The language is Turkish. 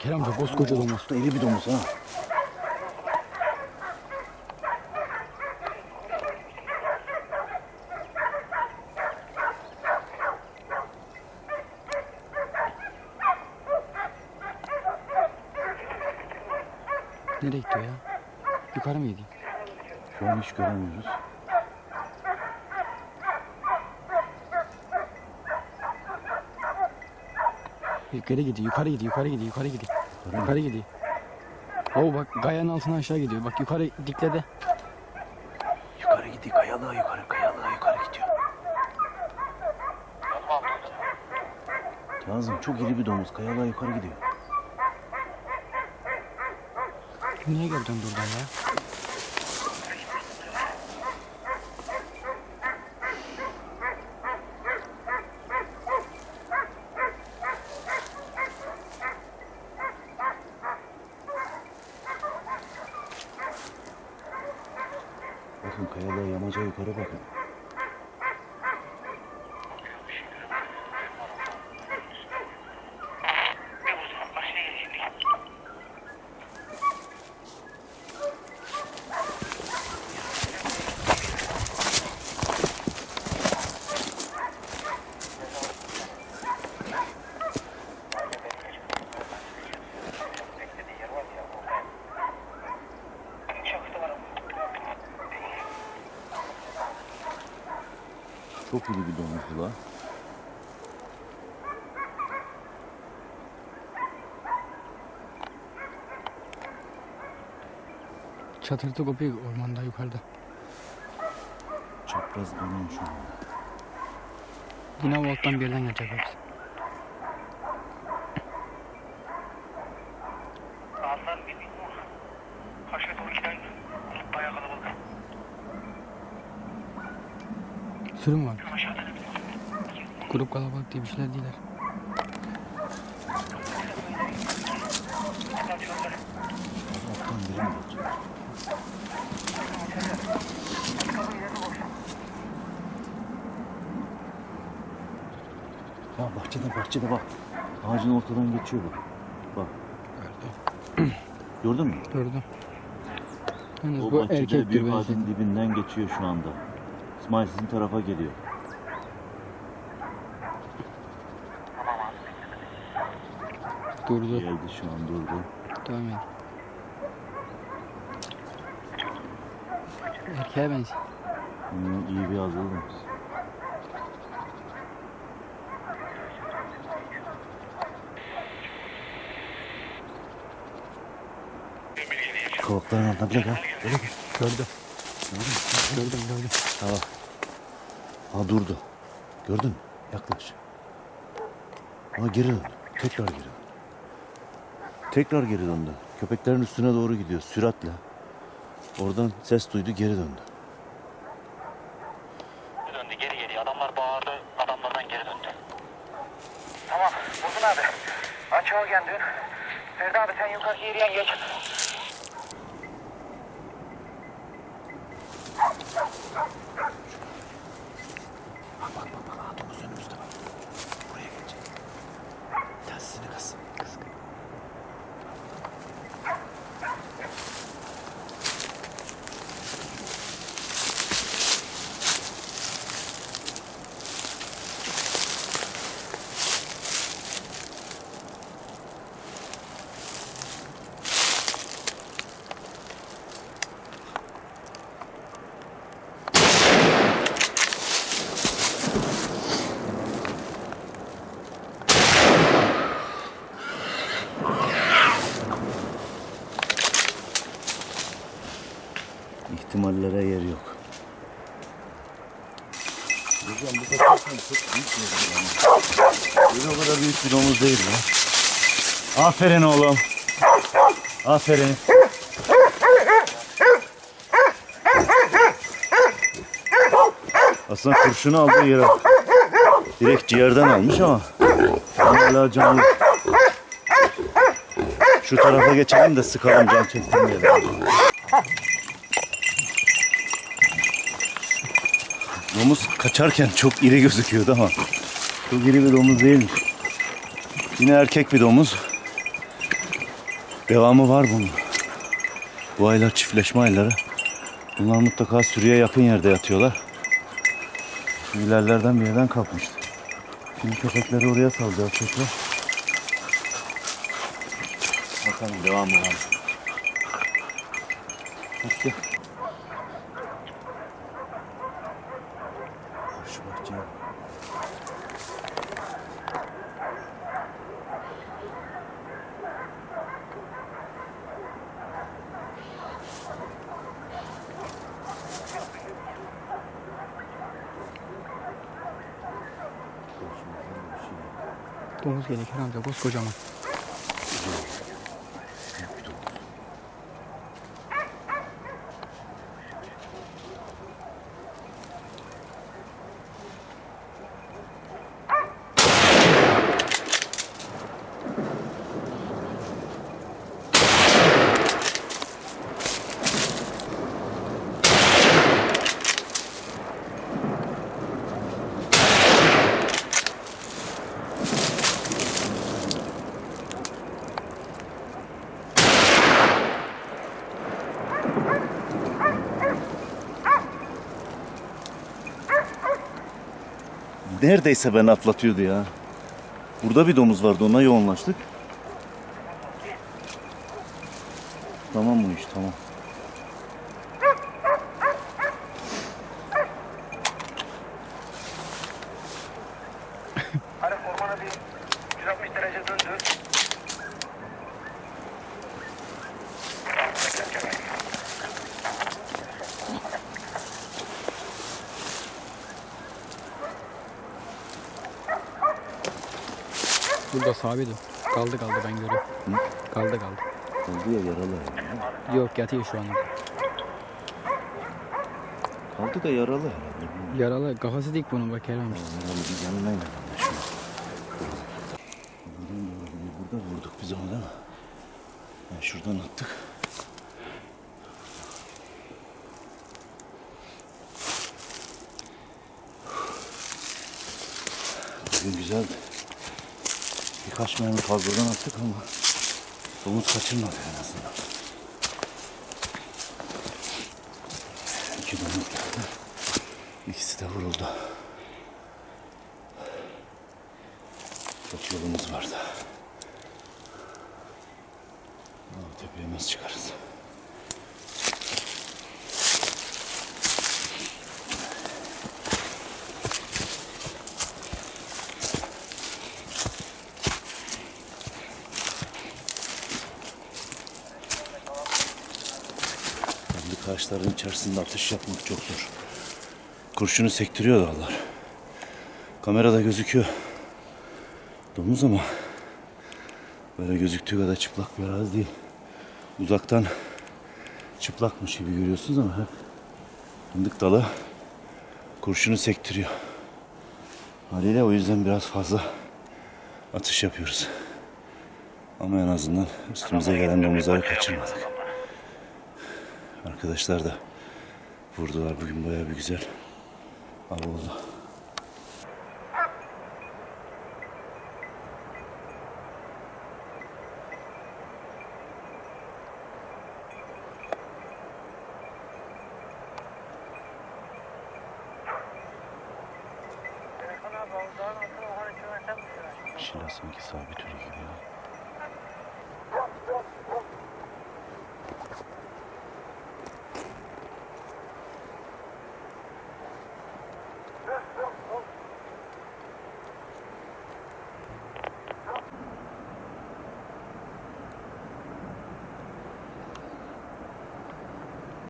Kerem amca koskoca domuz. Da iri bir domuz ha. Nereye gitti o ya? Yukarı mı gidiyor? Şu an hiç göremiyoruz. Yukarı gidiyor, yukarı gidiyor, yukarı gidiyor, yukarı gidiyor. Yukarı gidiyor. Oo bak gayanın altına aşağı gidiyor. Bak yukarı dikledi. Yukarı gidiyor. Kayalığa yukarı. Kayalığa yukarı gidiyor. Kazım çok iri bir domuz. Kayalığa yukarı gidiyor. Niye geldin buradan ya? Kayalığa yamaca yukarı bakın. Çok iri bir domuz bu la. Çatırtı kopuyor ormanda yukarıda. Çapraz dönüyor şu anda. Yine volttan birden gelecek hepsi. Sağdan bir Karşıya doğru giden grup bayağı kalabalık. Sürüm var. Grup kalabalık diye bir şeyler değiller. Ya bahçede bahçede bak. Ağacın ortadan geçiyor bak. Bak. Gördün mü? Gördüm. Yalnız O bu bahçede büyük belki. ağacın dibinden geçiyor şu anda. İsmail sizin tarafa geliyor. Durdu. Geldi şu an durdu. Devam et. Erkeğe benziyor. Hmm, iyi bir azalımız. Kavakların altına bırak ha. Gördüm. Gördüm gördüm. Tamam. Ha durdu. Gördün mü? Yaklaş. Ama geri döndü. Tekrar geri döndü. Tekrar geri döndü. Köpeklerin üstüne doğru gidiyor süratle. Oradan ses duydu geri döndü. döndü geri geri. Adamlar bağırdı. Adamlardan geri döndü. Tamam. Buldun abi. Açığa geldin. Ferdi abi sen yukarı yeriyen geç. İhtimallere yer yok. Hocam bu kadar çok büyük bir o kadar büyük bir domuz değil ya. Aferin oğlum. Aferin. Aslında kurşunu aldığı yere direkt ciğerden almış ama hala canlı. Şu tarafa geçelim de sıkalım can çektirmeyelim. Domuz kaçarken çok iri gözüküyordu ama çok iri bir domuz değilmiş. Yine erkek bir domuz. Devamı var bunun. Bu aylar çiftleşme ayları. Bunlar mutlaka sürüye yakın yerde yatıyorlar. Şu bir yerden kalkmıştı. Şimdi köpekleri oraya salacağız tekrar. Bakalım devamı var. Hadi. Domuz Kerem amca koskocaman. Neredeyse beni atlatıyordu ya. Burada bir domuz vardı ona yoğunlaştık. Tamam bu iş tamam. Burada sabit o. Kaldı kaldı ben görüyorum. Kaldı kaldı. Kaldı ya yaralı. Yok yatıyor şu an. Kaldı da yaralı herhalde. Yaralı kafası dik bunun bak amca. Yaralı bir yanına inelim. Burada vurduk biz onu değil mi? Yani şuradan attık. Bugün güzeldi. Mermi fazladan attık ama domuz kaçırmadı en azından. İki domuz geldi. İkisi de vuruldu. Çok yolumuz vardı. Ama tepeye nasıl çıkarız? Karşıların içerisinde atış yapmak çok zor. Kurşunu sektiriyor dağlar. Kamerada gözüküyor. Domuz ama böyle gözüktüğü kadar çıplak bir arazi değil. Uzaktan çıplakmış gibi görüyorsunuz ama hep fındık dalı kurşunu sektiriyor. Haliyle o yüzden biraz fazla atış yapıyoruz. Ama en azından üstümüze gelen domuzları kaçırmadık. Arkadaşlar da vurdular bugün bayağı bir güzel av oldu. Şila sanki sabit öyle gibi.